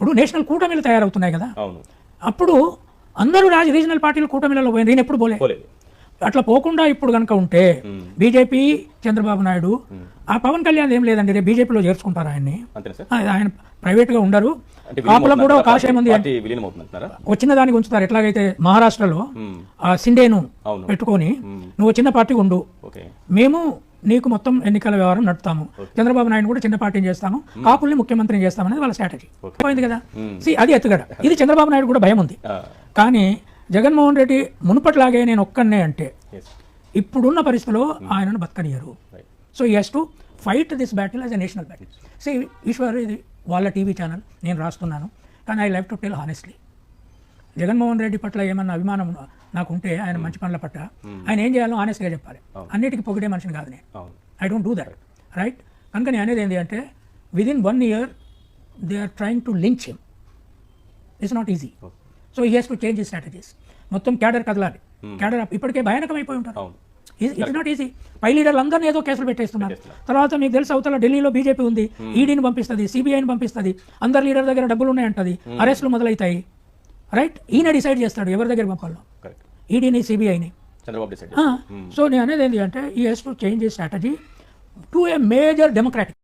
ఇప్పుడు నేషనల్ కూటమిలు తయారవుతున్నాయి కదా. అప్పుడు అందరూ రాజ రీజనల్ పార్టీలు కూటమిలలో పోయింది. నేను ఎప్పుడు పోలే. అట్లా పోకుండా ఇప్పుడు కనుక ఉంటే బీజేపీ చంద్రబాబు నాయుడు ఆ పవన్ కళ్యాణ్ ఏం లేదండి. రేపు బీజేపీలో చేర్చుకుంటారు ఆయన్ని? ఆయన ప్రైవేట్గా ఉండరు. అంటే కాపులకు కూడా ఒక ఆశయం ఉంది. వచ్చిన దానికి ఉంచుతారు. ఎట్లాగైతే మహారాష్ట్రలో. ఆ సిండేను. పెట్టుకొని నువ్వు చిన్న పార్టీ ఉండు. మేము నీకు మొత్తం ఎన్నికల వ్యవహారం నడుపుతాము. చంద్రబాబు నాయుడు కూడా చిన్న పార్టీని చేస్తాము. కాపుల్ని ముఖ్యమంత్రిని చేస్తామనేది వాళ్ళ స్ట్రాటజీ. పోయింది కదా? See, అది ఎత్తుగడ. ఇది చంద్రబాబు నాయుడు కూడా భయం ఉంది. కానీ జగన్మోహన్ రెడ్డి మునుపట్లాగే నేను ఒక్కనే అంటే ఎస్ ఇప్పుడున్న పరిస్థితిలో ఆయనను బతకనియరు so he has to fight this battle as a national battle C Eshwar ఇది వాళ్ళ టీవీ ఛానల్. నేను రాస్తున్నాను. కానీ I live to tell honestly Jaganmohan Reddy పట్ల ఏమన్నా అభిమానం నాకు ఉంటే ఆయన మంచి పనుల పట్ల ఆయన ఏం చేయాలో ఆనెస్ట్గా చెప్పాలి. అన్నిటికీ పొగిడే మనిషిని కాదు నేను. I don't do that right కనుక నేను అనేది ఏంటి అంటే within one year they are trying to lynch him it's not easy so he has to change strategies మొత్తం క్యాడర్ కదలాలి. క్యాడర్ ఇప్పటికే భయానకం అయిపోయి ఉంటారు ఇట్స్ నాట్ ఈజీ పై లీడర్లు అందరినీ ఏదో కేసులు పెట్టేస్తున్నారు. తర్వాత మీకు తెలుసు అవతల ఢిల్లీలో బీజేపీ ఉంది ఈడీని పంపిస్తుంది సిబిఐని పంపిస్తుంది అందరు లీడర్ దగ్గర డబ్బులు ఉన్నాయంటది అరెస్టులు మొదలవుతాయి రైట్ ఈయన డిసైడ్ చేస్తాడు ఎవరి దగ్గర పంపాలో. కరెక్ట్ ఈడీని సిబిఐని సో నేను అనేది ఏంటి అంటే he has to change strategy to a major democratic